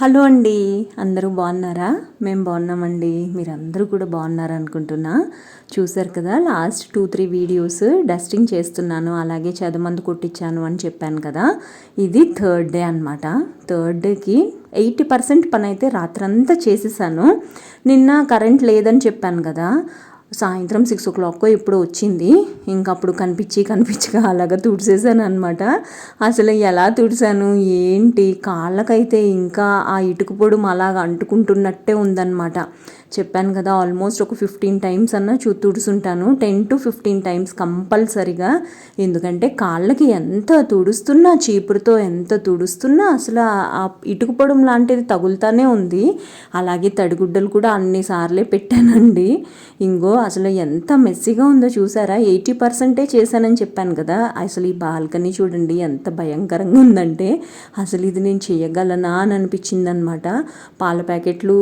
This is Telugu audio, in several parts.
హలో అండి. అందరూ బాగున్నారా? మేము బాగున్నామండి. మీరందరూ కూడా బాగున్నారనుకుంటున్నా. చూసారు కదా last two three videos dusting చేస్తున్నాను. అలాగే చదమందు కొట్టించాను అని చెప్పాను కదా. ఇది థర్డ్ డే అనమాట థర్డ్ డేకి ఎయిటీ పర్సెంట్ పని అయితే రాత్రంతా చేసేసాను. నిన్న కరెంట్ లేదని చెప్పాను కదా. సాయంత్రం సిక్స్ ఓ క్లాక్ ఇప్పుడు వచ్చింది. ఇంకా అప్పుడు కనిపించి కనిపించగా అలాగా తుడిసేసాను అనమాట అసలు ఎలా తుడిసాను ఏంటి? కాళ్ళకైతే ఇంకా ఆ ఇటుక పొడుము అలాగ అంటుకుంటున్నట్టే ఉందన్నమాట. చెప్పాను కదా ఆల్మోస్ట్ ఒక ఫిఫ్టీన్ టైమ్స్ అన్న చూ తుడుచుంటాను టెన్ టు ఫిఫ్టీన్ టైమ్స్ కంపల్సరిగా. ఎందుకంటే కాళ్ళకి ఎంత తుడుస్తున్నా చీపురుతో ఎంత తుడుస్తున్నా అసలు ఆ ఇటుక పొడం లాంటిది తగులుతానే ఉంది. అలాగే తడిగుడ్డలు కూడా అన్నిసార్లే పెట్టానండి. ఇంకో అసలు ఎంత మెస్సీగా ఉందో చూసారా? ఎయిటీ పర్సెంటే చేశానని చెప్పాను కదా. అసలు ఈ బాల్కనీ చూడండి ఎంత భయంకరంగా ఉందంటే అసలు ఇది నేను చేయగలనా అని అనిపించింది అనమాట పాల ప్యాకెట్లు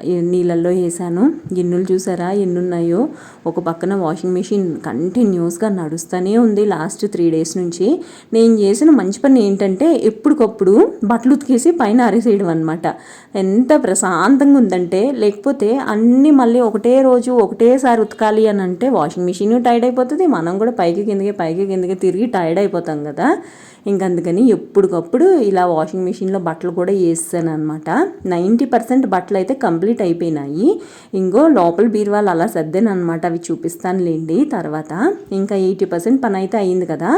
నీళ్ళల్లో వేసాను. ఎన్నులు చూసారా? ఎన్నున్నాయో? ఒక పక్కన వాషింగ్ మిషన్ కంటిన్యూస్గా నడుస్తూనే ఉంది లాస్ట్ త్రీ డేస్ నుంచి. నేను చేసిన మంచి పని ఏంటంటే ఎప్పటికప్పుడు బట్టలు ఉతికేసి పైన ఆరేసేయడం అనమాట ఎంత ప్రశాంతంగా ఉందంటే లేకపోతే అన్నీ మళ్ళీ ఒకటే రోజు ఒకటేసారి ఉతకాలి అని అంటే వాషింగ్ మెషిన్ టైర్డ్ అయిపోతుంది. మనం కూడా పైకి కిందకి పైకి కిందకి తిరిగి టైర్డ్ అయిపోతాం కదా. ఇంకందుకని ఎప్పటికప్పుడు ఇలా వాషింగ్ మిషన్లో బట్టలు కూడా వేస్తాను అనమాట నైంటీ పర్సెంట్ బట్టలు అయితే కంప్లీట్ అయిపోయినాయి. ఇంకో లోపల బీరువాలు అలా సర్దాను అనమాట అవి చూపిస్తానులేండి తర్వాత. ఇంకా ఎయిటీ పర్సెంట్ పని అయితే అయింది కదా.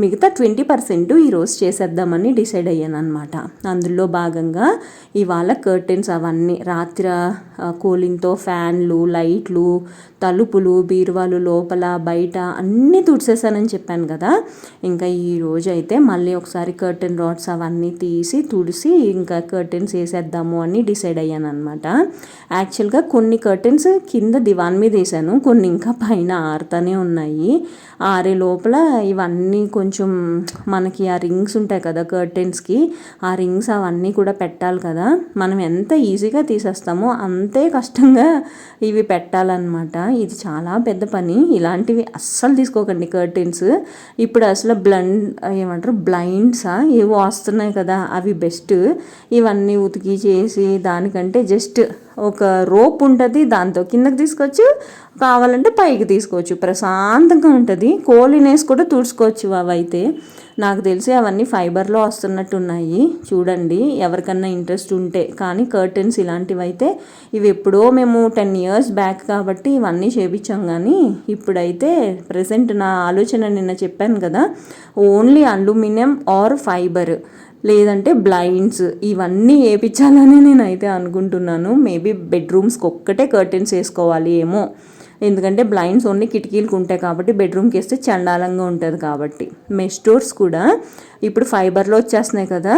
మిగతా ట్వంటీ పర్సెంట్ ఈరోజు చేసేద్దామని డిసైడ్ అయ్యాను అనమాట అందులో భాగంగా ఇవాళ కర్టెన్స్ అవన్నీ రాత్రి కూలింగ్తో ఫ్యాన్లు లైట్లు తలుపులు బీరువాలు లోపల బయట అన్నీ తుడిసేసానని చెప్పాను కదా. ఇంకా ఈరోజు అయితే మళ్ళీ ఒకసారి కర్టెన్ రాడ్స్ అవన్నీ తీసి తుడిసి ఇంకా కర్టెన్స్ వేసేద్దాము అని డిసైడ్ అయ్యాను అనమాట యాక్చువల్గా కొన్ని కర్టెన్స్ కింద దివాన్ మీద వేసాను. కొన్ని ఇంకా పైన ఆరుతూనే ఉన్నాయి. ఆరే లోపల ఇవన్నీ కొంచెం మనకి ఆ రింగ్స్ ఉంటాయి కదా కర్టెన్స్కి ఆ రింగ్స్ అవన్నీ కూడా పెట్టాలి కదా. మనం ఎంత ఈజీగా తీసేస్తామో అంతే కష్టంగా ఇవి పెట్టాలన్నమాట. ఇది చాలా పెద్ద పని. ఇలాంటివి అస్సలు తీసుకోకండి కర్టెన్స్ ఇప్పుడు అసలు బ్లండ్ ఏమంటారు బ్లైండ్సా? ఏవో వస్తున్నాయి కదా అవి బెస్ట్. ఇవన్నీ ఉతికి చేసి దానికంటే జస్ట్ ఒక రోప్ ఉంటుంది దాంతో కిందకి తీసుకోవచ్చు కావాలంటే పైకి తీసుకోవచ్చు. ప్రశాంతంగా ఉంటుంది. కోలినేసి కూడా తుడుచుకోవచ్చు అవైతే. నాకు తెలిసి అవన్నీ ఫైబర్లో వస్తున్నట్టు ఉన్నాయి చూడండి ఎవరికన్నా ఇంట్రెస్ట్ ఉంటే. కానీ కర్టెన్స్ ఇలాంటివి అయితే ఇవి ఎప్పుడో మేము టెన్ ఇయర్స్ బ్యాక్ కాబట్టి ఇవన్నీ చేపించాం కానీ ఇప్పుడైతే ప్రజెంట్ నా ఆలోచన నిన్న చెప్పాను కదా ఓన్లీ అల్యూమినియం ఆర్ ఫైబర్. లేదంటే బ్లైండ్స్ ఇవన్నీ వేయించాలని నేనైతే అనుకుంటున్నాను. మేబీ బెడ్రూమ్స్కి ఒక్కటే కర్టెన్స్ వేసుకోవాలి ఏమో. ఎందుకంటే బ్లైండ్స్ ఓన్లీ కిటికీలకు ఉంటాయి కాబట్టి బెడ్రూమ్కి వేస్తే చండాలంగా ఉంటుంది కాబట్టి. మెస్టోర్స్ కూడా ఇప్పుడు ఫైబర్లో వచ్చేస్తున్నాయి కదా.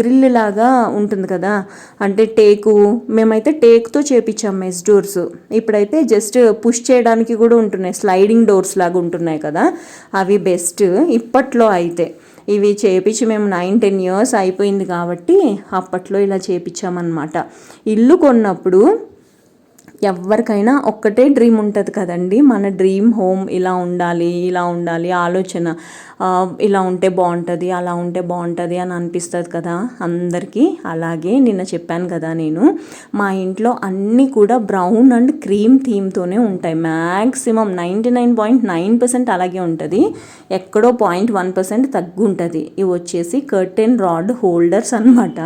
గ్రిల్ లాగా ఉంటుంది కదా. అంటే టేకు మేమైతే టేక్తో చేపించాం మెస్ డోర్స్. ఇప్పుడైతే జస్ట్ పుష్ చేయడానికి కూడా ఉంటున్నాయి. స్లైడింగ్ డోర్స్ లాగా ఉంటున్నాయి కదా. అవి బెస్ట్ ఇప్పట్లో అయితే. ఇవి చేపించి మేము నైన్ టెన్ ఇయర్స్ అయిపోయింది కాబట్టి అప్పట్లో ఇలా చేపించామన్నమాట. ఇల్లు కొన్నప్పుడు ఎవరికైనా ఒక్కటే డ్రీమ్ ఉంటుంది కదండి. మన డ్రీమ్ హోమ్ ఇలా ఉండాలి ఇలా ఉండాలి ఆలోచన. ఇలా ఉంటే బాగుంటుంది అలా ఉంటే బాగుంటుంది అని అనిపిస్తుంది కదా అందరికీ. అలాగే నిన్న చెప్పాను కదా నేను మా ఇంట్లో అన్నీ కూడా బ్రౌన్ అండ్ క్రీమ్ థీమ్తోనే ఉంటాయి. Maximum ninety nine point nine percent అలాగే ఉంటుంది ఎక్కడో పాయింట్ వన్ పర్సెంట్ తగ్గుంటుంది. ఇవి వచ్చేసి కర్టెన్ రాడ్ హోల్డర్స్ అనమాట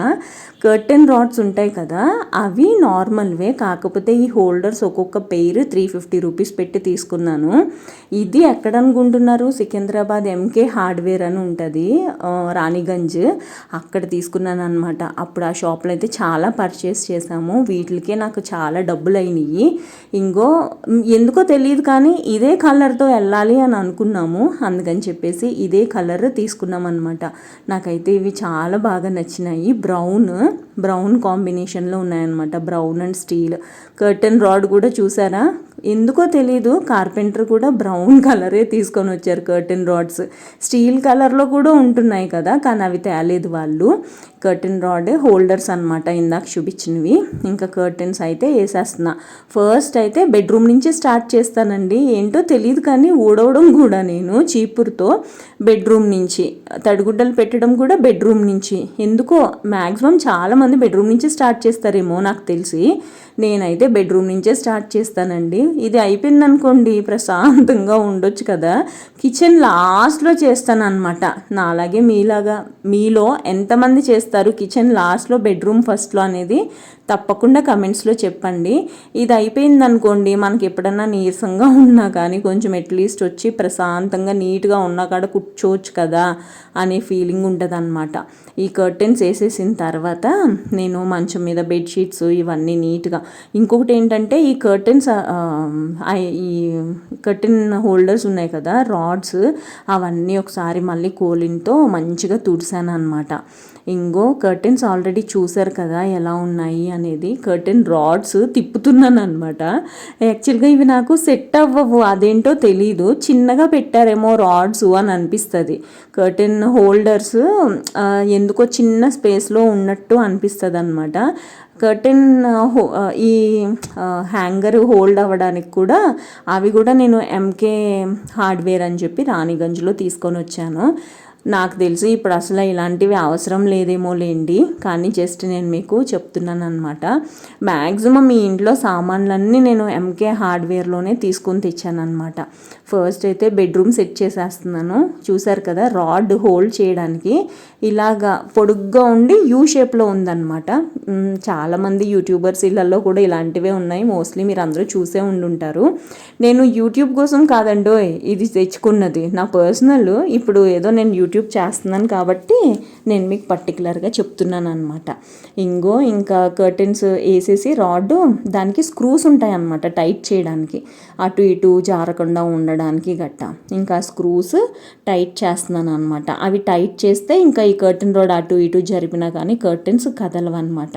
కర్టెన్ రాడ్స్ ఉంటాయి కదా అవి నార్మల్వే కాకపోతే ఈ హోల్డర్స్ ఒక్కొక్క పెయిర్ త్రీ ఫిఫ్టీ రూపీస్ పెట్టి తీసుకున్నాను. ఇది ఎక్కడ అనుకుంటున్నారు? సికింద్రాబాద్ ఎంకే హార్డ్వేర్ అని ఉంటుంది రాణిగంజ్. అక్కడ తీసుకున్నాను అనమాట అప్పుడు ఆ షాప్లో అయితే చాలా పర్చేస్ చేసాము వీటికే నాకు చాలా డబ్బులు అయినాయి ఇంకో ఎందుకో తెలియదు కానీ ఇదే కలర్తో వెళ్ళాలి అని అనుకున్నాము. అందుకని చెప్పేసి ఇదే కలర్ తీసుకున్నాం అనమాట నాకైతే ఇవి చాలా బాగా నచ్చినాయి. బ్రౌన్ బ్రౌన్ కాంబినేషన్లో ఉన్నాయన్నమాట. Brown and steel. Curtain rod కూడా చూసారా? ఎందుకో తెలీదు. కార్పెంటర్ కూడా బ్రౌన్ కలరే తీసుకొని వచ్చారు కర్టెన్ రాడ్స్. స్టీల్ కలర్లో కూడా ఉంటున్నాయి కదా కానీ అవి తేలేదు వాళ్ళు. కర్టెన్ రాడ్ హోల్డర్స్ అనమాట ఇందాక చూపించినవి. ఇంకా కర్టెన్స్ అయితే వేసేస్తున్నా. ఫస్ట్ అయితే బెడ్రూమ్ నుంచి స్టార్ట్ చేస్తానండి. ఏంటో తెలియదు కానీ ఊడవడం కూడా నేను చీపురుతో బెడ్రూమ్ నుంచి. తడిగుడ్డలు పెట్టడం కూడా బెడ్రూమ్ నుంచి. ఎందుకో మ్యాక్సిమం చాలామంది బెడ్రూమ్ నుంచి స్టార్ట్ చేస్తారేమో నాకు తెలిసి. నేనైతే బెడ్రూమ్ నుంచే స్టార్ట్ చేస్తానండి. ఇది అయిపోయింది అనుకోండి ప్రశాంతంగా ఉండొచ్చు కదా. కిచెన్ లాస్ట్లో చేస్తాను అనమాట నాలాగే మీలాగా మీలో ఎంతమంది చేస్తారు? కిచెన్ లాస్ట్లో బెడ్రూమ్ ఫస్ట్లో అనేది తప్పకుండా కమెంట్స్లో చెప్పండి. ఇది అయిపోయింది అనుకోండి మనకి ఎప్పుడన్నా నీరసంగా ఉన్నా కానీ కొంచెం అట్లీస్ట్ వచ్చి ప్రశాంతంగా నీట్గా ఉన్నా కాడ కూర్చోవచ్చు కదా అనే ఫీలింగ్ ఉంటుంది అనమాట ఈ కర్టెన్స్ వేసేసిన తర్వాత నేను మంచం మీద బెడ్షీట్స్ ఇవన్నీ నీట్గా. ఇంకొకటి ఏంటంటే ఈ కర్టెన్స్ ఈ కర్టెన్ హోల్డర్స్ ఉన్నాయి కదా రాడ్స్ అవన్నీ ఒకసారి మళ్ళీ కోలిన్తో మంచిగా తుడిసాను అనమాట ఇంగో కర్టెన్స్ ఆల్రెడీ చూసారు కదా ఎలా ఉన్నాయి అనేది కర్టెన్ రాడ్స్ తిప్పుతున్నాను అనమాట యాక్చువల్గా ఇవి నాకు సెట్ అవ్వవు అదేంటో తెలీదు. చిన్నగా పెట్టారేమో రాడ్స్ అని అనిపిస్తుంది. కర్టెన్ హోల్డర్స్ ఎందుకో చిన్న స్పేస్లో ఉన్నట్టు అనిపిస్తుంది అనమాట కర్టెన్ ఈ హ్యాంగర్ హోల్డ్ అవ్వడానికి కూడా అవి కూడా నేను ఎంకే హార్డ్వేర్ అని చెప్పి రాణిగంజ్లో తీసుకొని వచ్చాను. నాకు తెలిసి ఇప్పుడు అసలు ఇలాంటివి అవసరం లేదేమో లేండి కానీ జస్ట్ నేను మీకు చెప్తున్నాను అనమాట మ్యాక్సిమం మీ ఇంట్లో సామాన్లన్నీ నేను ఎంకే హార్డ్వేర్లోనే తీసుకొని తెచ్చాను అనమాట ఫస్ట్ అయితే బెడ్రూమ్ సెట్ చేసేస్తున్నాను. చూసారు కదా రాడ్ హోల్డ్ చేయడానికి. ఇలాగా పొడుగ్గా ఉండి యూ షేప్లో ఉందన్నమాట. చాలామంది యూట్యూబర్స్ ఇళ్ళల్లో కూడా ఇలాంటివే ఉన్నాయి. మోస్ట్లీ మీరు అందరూ చూసే ఉండుంటారు. నేను యూట్యూబ్ కోసం కాదండో ఇది తెచ్చుకున్నది. నా పర్సనల్ ఇప్పుడు ఏదో నేను యూట్యూబ్ చేస్తున్నాను కాబట్టి నేను మీకు పర్టికులర్గా చెప్తున్నాను అనమాట ఇంగో ఇంకా కర్టెన్స్ వేసేసి రాడ్ దానికి స్క్రూస్ ఉంటాయి అన్నమాట టైట్ చేయడానికి. అటు ఇటు జారకుండా ఉండడానికి గట్ట. ఇంకా స్క్రూస్ టైట్ చేస్తున్నాను అనమాట అవి టైట్ చేస్తే ఇంకా ఈ కర్టెన్ రాడ్ అటు ఇటు జరిపినా కానీ కర్టెన్స్ కదలవన్నమాట.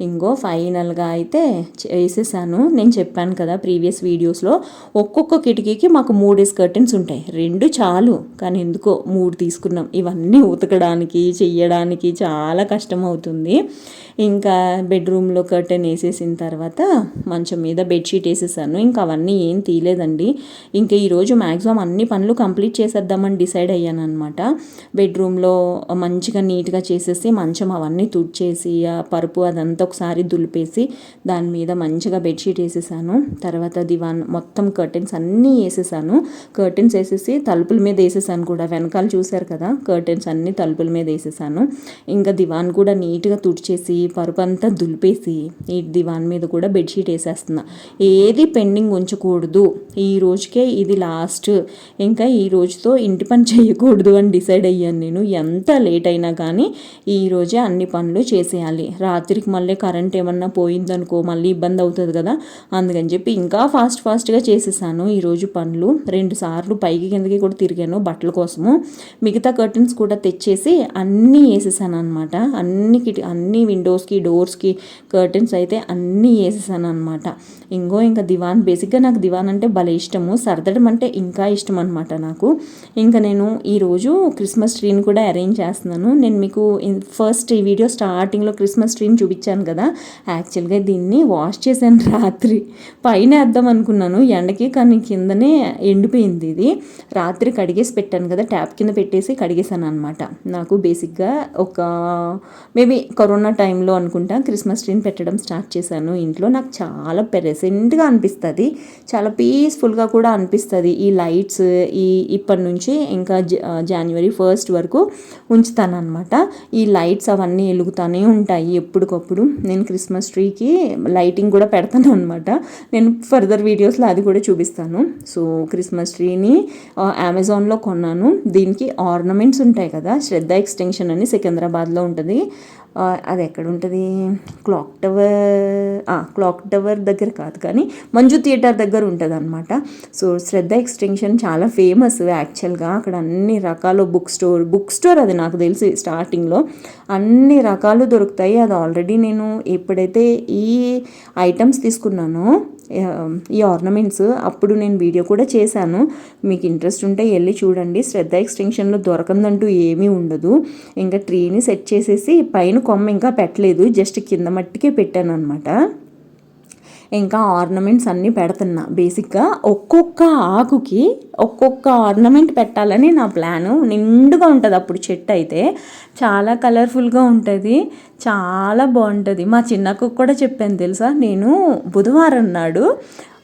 ఇంకో ఫైనల్గా అయితే వేసేసాను నేను చెప్పాను కదా ప్రీవియస్ వీడియోస్లో ఒక్కొక్క కిటికీకి మాకు మూడు కర్టెన్స్ ఉంటాయి. రెండు చాలు కానీ ఎందుకో మూడు తీసుకున్నాం. ఇవన్నీ ఉతకడానికి చెయ్యడానికి చాలా కష్టం అవుతుంది. ఇంకా బెడ్రూమ్లో కర్టెన్ వేసేసిన తర్వాత మంచం మీద బెడ్షీట్ వేసేసాను. ఇంకా అవన్నీ ఏం తీయలేదండి. ఇంకా ఈరోజు మ్యాక్సిమం అన్ని పనులు కంప్లీట్ చేసేద్దామని డిసైడ్ అయ్యాను అనమాట బెడ్రూమ్లో మంచిగా నీట్గా చేసేసి మంచం అవన్నీ తుడిచేసి ఆ పరుపు అదంతా ఒకసారి దులిపేసి దాని మీద మంచిగా బెడ్షీట్ వేసేసాను. తర్వాత దివాన్ మొత్తం కర్టెన్స్ అన్నీ వేసేసాను. కర్టెన్స్ వేసేసి తలుపుల మీద వేసేసాను కూడా. వెనకాల చూశారు కదా కర్టెన్స్ అన్నీ తలుపుల మీద వేసేసాను. ఇంకా దివాన్ కూడా నీట్గా తుడిచేసి పరుపు అంతా దులిపేసి ఈ దివాన్ మీద కూడా బెడ్షీట్ వేసేస్తున్నా. ఏది పెండింగ్ ఉంచకూడదు. ఈ రోజుకే ఇది లాస్ట్ ఇంకా ఈ రోజుతో ఇంటి పని చేయకూడదు అని డిసైడ్ అయ్యాను నేను. ఎంత లేట్ అయినా కానీ ఈ రోజే అన్ని పనులు చేసేయాలి. రాత్రికి మళ్ళీ కరెంట్ ఏమన్నా పోయిందనుకో మళ్ళీ ఇబ్బంది అవుతుంది కదా. అందుకని చెప్పి ఇంకా ఫాస్ట్ ఫాస్ట్గా చేసేసాను. ఈరోజు పనులు రెండు సార్లు పైకి కిందకి కూడా తిరిగాను బట్టల కోసము. మిగతా కర్టన్స్ కూడా తెచ్చేసి అన్నీ వేసేసాను అనమాట అన్ని కిటి అన్ని విండోస్కి డోర్స్కి కర్టన్స్ అయితే అన్నీ వేసేసాను అనమాట ఇంకో ఇంకా దివాన్ బేసిక్గా నాకు దివాన్ అంటే భలే ఇష్టము. సర్దడం అంటే ఇంకా ఇష్టం అనమాట నాకు. ఇంకా నేను ఈరోజు క్రిస్మస్ ట్రీని కూడా అరేంజ్ చేస్తున్నాను. నేను మీకు ఫస్ట్ ఈ వీడియో స్టార్టింగ్లో క్రిస్మస్ ట్రీని చూపించాను కదా. యాక్చువల్గా దీన్ని వాష్ చేశాను రాత్రి. పైన వేద్దాం అనుకున్నాను. ఎండకి కానీ కిందనే ఎండిపోయింది ఇది. రాత్రి కడిగేసి పెట్టాను కదా. ట్యాప్ కింద పెట్టేసి కడిగేశాను అనమాట నాకు బేసిక్గా ఒక మేబీ కరోనా టైంలో అనుకుంటా క్రిస్మస్ ట్రీని పెట్టడం స్టార్ట్ చేశాను. ఇంట్లో నాకు చాలా ప్రెసెంట్గా అనిపిస్తుంది. చాలా పీస్ఫుల్గా కూడా అనిపిస్తుంది. ఈ లైట్స్ ఈ ఇప్పటి నుంచి ఇంకా జనవరి ఫస్ట్ వరకు ఉంచుతాను అనమాట ఈ లైట్స్ అవన్నీ వెలుగుతూనే ఉంటాయి ఎప్పటికప్పుడు. నేను క్రిస్మస్ ట్రీకి లైటింగ్ కూడా పెడతాను అనమాట నేను ఫర్దర్ వీడియోస్లో అది కూడా చూపిస్తాను. సో క్రిస్మస్ ట్రీని అమెజాన్లో కొన్నాను. దీనికి ఆర్నమెంట్స్ ఉంటాయి కదా శ్రద్ధ ఎక్స్టెన్షన్ అని సికింద్రాబాద్లో ఉంటుంది. అది ఎక్కడ ఉంటుంది క్లాక్ టవర్ క్లాక్ టవర్ దగ్గర కాదు కానీ మంజు థియేటర్ దగ్గర ఉంటుంది అనమాట సో శ్రద్ధ ఎక్స్టెన్షన్ చాలా ఫేమస్ యాక్చువల్గా. అక్కడ అన్ని రకాల బుక్ స్టోర్ బుక్ స్టోర్ అది నాకు తెలిసి స్టార్టింగ్లో. అన్ని రకాలు దొరుకుతాయి. అది ఆల్రెడీ నేను ఎప్పుడైతే ఈ ఐటమ్స్ తీసుకున్నానో ఈ ఆర్నమెంట్స్ అప్పుడు నేను వీడియో కూడా చేశాను. మీకు ఇంట్రెస్ట్ ఉంటే వెళ్ళి చూడండి. శ్రద్ధ ఎక్స్టెన్షన్లో దొరకందంటూ ఏమీ ఉండదు. ఇంకా ట్రీని సెట్ చేసేసి పైన కొమ్మ ఇంకా పెట్టలేదు జస్ట్ కింద మట్టికే పెట్టాను అనమాట ఇంకా ఆర్నమెంట్స్ అన్నీ పెడుతున్నా. బేసిక్గా ఒక్కొక్క ఆకుకి ఒక్కొక్క ఆర్నమెంట్ పెట్టాలని నా ప్లాను నిండుగా ఉంటుంది అప్పుడు చెట్టు అయితే. చాలా కలర్ఫుల్గా ఉంటుంది. చాలా బాగుంటుంది. మా చిన్నకు కూడా చెప్పాను తెలుసా? నేను బుధవారం నాడు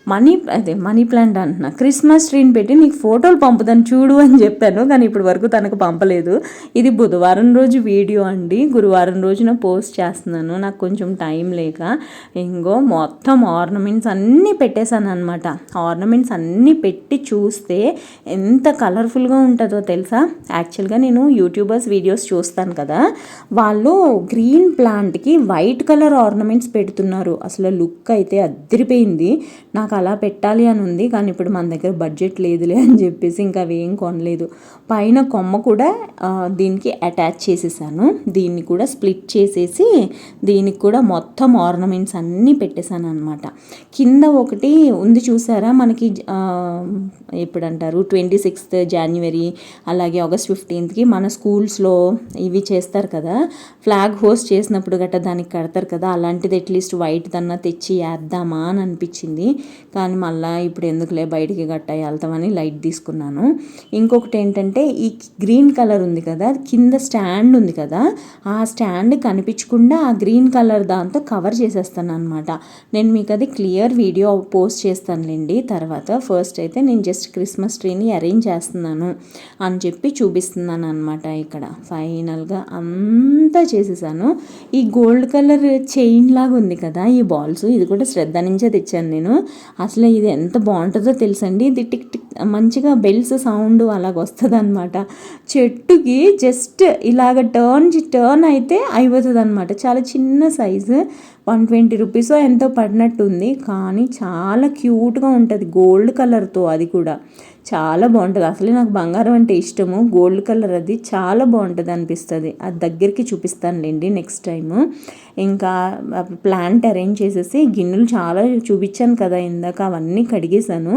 మనీ అదే మనీ ప్లాంట్ అంటున్నా. క్రిస్మస్ ట్రీని పెట్టి నీకు ఫోటోలు పంపుతాను చూడు అని చెప్పాను కానీ ఇప్పటి వరకు తనకు పంపలేదు. ఇది బుధవారం రోజు వీడియో అండి. గురువారం రోజున పోస్ట్ చేస్తున్నాను. నాకు కొంచెం టైం లేక ఇంకో మొత్తం ఆర్నమెంట్స్ అన్నీ పెట్టేశాను అనమాట ఆర్నమెంట్స్ అన్నీ పెట్టి చూస్తే ఎంత కలర్ఫుల్గా ఉంటుందో తెలుసా? యాక్చువల్గా నేను యూట్యూబర్స్ వీడియోస్ చూస్తాను కదా వాళ్ళు గ్రీన్ ప్లాంట్కి వైట్ కలర్ ఆర్నమెంట్స్ పెడుతున్నారు. అసలు లుక్ అయితే అద్దరిపోయింది నాకు అలా పెట్టాలి అని ఉంది కానీ ఇప్పుడు మన దగ్గర బడ్జెట్ లేదులే అని చెప్పేసి ఇంకా అవి ఏం కొనలేదు. పైన కొమ్మ కూడా దీనికి అటాచ్ చేసేసాను. దీన్ని కూడా స్ప్లిట్ చేసేసి దీనికి కూడా మొత్తం ఆర్నమెంట్స్ అన్నీ పెట్టేశాను అనమాట కింద ఒకటి ఉంది చూసారా? మనకి ఎప్పుడంటారు? ఎప్పుడు అంటారు ట్వంటీ సిక్స్త్ జనవరి అలాగే ఆగస్ట్ ఫిఫ్టీన్త్కి మన స్కూల్స్లో ఇవి చేస్తారు కదా? ఫ్లాగ్ హోస్ట్ చేసినప్పుడు గట్రా దానికి కడతారు కదా? అలాంటిది అట్లీస్ట్ వైట్ దన్నా తెచ్చి వేద్దామా అని అనిపించింది. కానీ మళ్ళీ ఇప్పుడు ఎందుకులే బయటికి గట్ట వెళ్తామని లైట్ తీసుకున్నాను. ఇంకొకటి ఏంటంటే ఈ గ్రీన్ కలర్ ఉంది కదా కింద స్టాండ్ ఉంది కదా ఆ స్టాండ్ కనిపించకుండా ఆ గ్రీన్ కలర్ దాంతో కవర్ చేసేస్తాను అనమాట నేను మీకు అది క్లియర్ వీడియో పోస్ట్ చేస్తానులేండి తర్వాత ఫస్ట్ అయితే నేను జస్ట్ క్రిస్మస్ ట్రీని అరేంజ్ చేస్తున్నాను అని చెప్పి చూపిస్తున్నాను అనమాట ఇక్కడ. ఫైనల్గా అంతా చేసేసాను. ఈ గోల్డ్ కలర్ చైన్ లాగా ఉంది కదా ఈ బాల్స్ ఇది కూడా శ్రద్ధ నుంచే తెచ్చాను నేను. అసలు ఇది ఎంత బాగుంటుందో తెలుసండి. ఇది టిక్ టిక్ మంచిగా బెల్స్ సౌండ్ అలాగ వస్తుంది అనమాట చెట్టుకి జస్ట్ ఇలాగ టర్న్ టర్న్ అయితే అయిపోతుంది అనమాట చాలా చిన్న సైజు వన్ ట్వంటీ రూపీస్ ఎంతో పడినట్టుంది. కానీ చాలా క్యూట్గా ఉంటుంది. గోల్డ్ కలర్తో అది కూడా. చాలా బాగుంటుంది. అసలే నాకు బంగారం అంటే ఇష్టము. గోల్డ్ కలర్ అది చాలా బాగుంటుంది అనిపిస్తుంది. అది దగ్గరికి చూపిస్తానులేండి నెక్స్ట్ టైము. ఇంకా ప్లాంట్ అరేంజ్ చేసేసి గిన్నెలు చాలా చూపించాను కదా ఇందాక. అవన్నీ కడిగేశాను.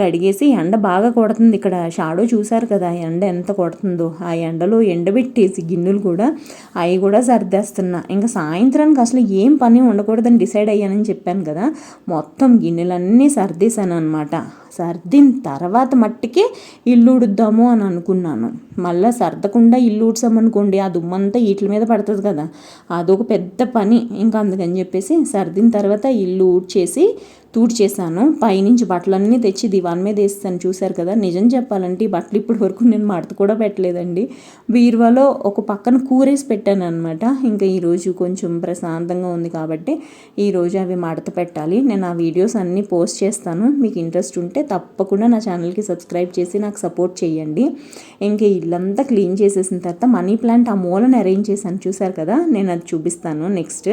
కడిగేసి ఎండ బాగా కొడుతుంది ఇక్కడ. షాడో చూశారు కదా ఆ ఎండ ఎంత కొడుతుందో. ఆ ఎండలో ఎండబెట్టేసి గిన్నెలు కూడా అవి కూడా సర్దేస్తున్నా. ఇంకా సాయంత్రానికి అసలు ఏం పని ఉండకూడదని డిసైడ్ అయ్యానని చెప్పాను కదా. మొత్తం గిన్నెలన్నీ సర్దేశాను అనమాట సర్దిన తర్వాత మట్టికి ఇల్లు ఉడుద్దాము అని అనుకున్నాను. మళ్ళీ సర్దకుండా ఇల్లు ఊడ్చామనుకోండి ఆ దుమ్మంతా వీటి మీద పడుతుంది కదా. అదొక పెద్ద పని. ఇంకా అందుకని చెప్పేసి సర్దిన తర్వాత ఇల్లు ఊడ్చేసి తూడ్చేసాను పైనుంచి బట్టలన్నీ తెచ్చి దివాన్ మీద వేస్తాను చూశారు కదా నిజం చెప్పాలంటే ఈ బట్టలు ఇప్పటి వరకు నేను మడత కూడా పెట్టలేదండి. బీరువాలో ఒక పక్కన కూరేసి పెట్టాను అనమాట ఇంకా ఈరోజు కొంచెం ప్రశాంతంగా ఉంది కాబట్టి ఈరోజు అవి మడత పెట్టాలి. నేను ఆ వీడియోస్ అన్నీ పోస్ట్ చేస్తాను. మీకు ఇంట్రెస్ట్ ఉంటే తప్పకుండా నా ఛానల్కి సబ్స్క్రైబ్ చేసి నాకు సపోర్ట్ చేయండి. ఇంకా ఇల్లంతా క్లీన్ చేసేసిన తర్వాత మనీ ప్లాంట్ ఆ మూలను అరేంజ్ చేశాను. చూశారు కదా నేను అది చూపిస్తాను నెక్స్ట్.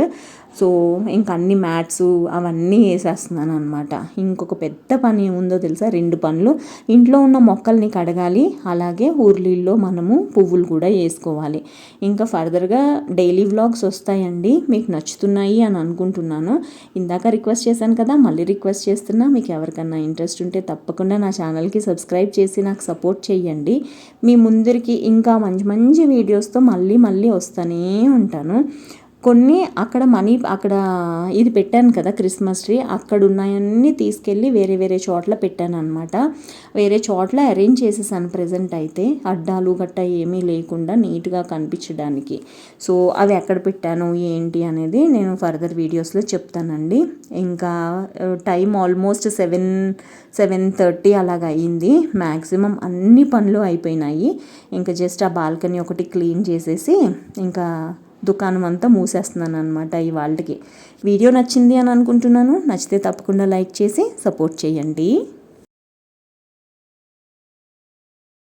సో ఇంక అన్ని మ్యాట్స్ అవన్నీ వేసేస్తున్నాను అనమాట ఇంకొక పెద్ద పని ఏముందో తెలుసా? రెండు పనులు ఇంట్లో ఉన్న మొక్కల్ని కడగాలి. అలాగే ఊర్లీల్లో మనము పువ్వులు కూడా వేసుకోవాలి. ఇంకా ఫర్దర్గా డైలీ వ్లాగ్స్ వస్తాయండి. మీకు నచ్చుతున్నాయి అని అనుకుంటున్నాను. ఇందాక రిక్వెస్ట్ చేశాను కదా మళ్ళీ రిక్వెస్ట్ చేస్తున్నా. మీకు ఎవరికన్నా ఇంట్రెస్ట్ ఉంటే తప్పకుండా నా ఛానల్కి సబ్స్క్రైబ్ చేసి నాకు సపోర్ట్ చేయండి మీ ముందరికి ఇంకా మంచి మంచి వీడియోస్తో మళ్ళీ మళ్ళీ వస్తూనే ఉంటాను. కొన్ని అక్కడ మనీ అక్కడ ఇది పెట్టాను కదా క్రిస్మస్ ట్రీ అక్కడ ఉన్నాయన్నీ తీసుకెళ్ళి వేరే వేరే చోట్ల పెట్టాను అనమాట వేరే చోట్ల అరేంజ్ చేసేసాను ప్రజెంట్ అయితే. అడ్డాలు గట్ట ఏమీ లేకుండా నీట్గా కనిపించడానికి. సో అవి ఎక్కడ పెట్టాను ఏంటి అనేది నేను ఫర్దర్ వీడియోస్లో చెప్తానండి. ఇంకా time almost seven seven thirty అలాగ అయింది. మ్యాక్సిమం అన్ని పనులు అయిపోయినాయి. ఇంకా జస్ట్ ఆ బాల్కనీ ఒకటి క్లీన్ చేసేసి ఇంకా దుకాణం అంతా మూసేస్తున్నాను అనమాట ఈ వాళ్ళకి వీడియో నచ్చింది అని అనుకుంటున్నాను. నచ్చితే తప్పకుండా లైక్ చేసి సపోర్ట్ చేయండి.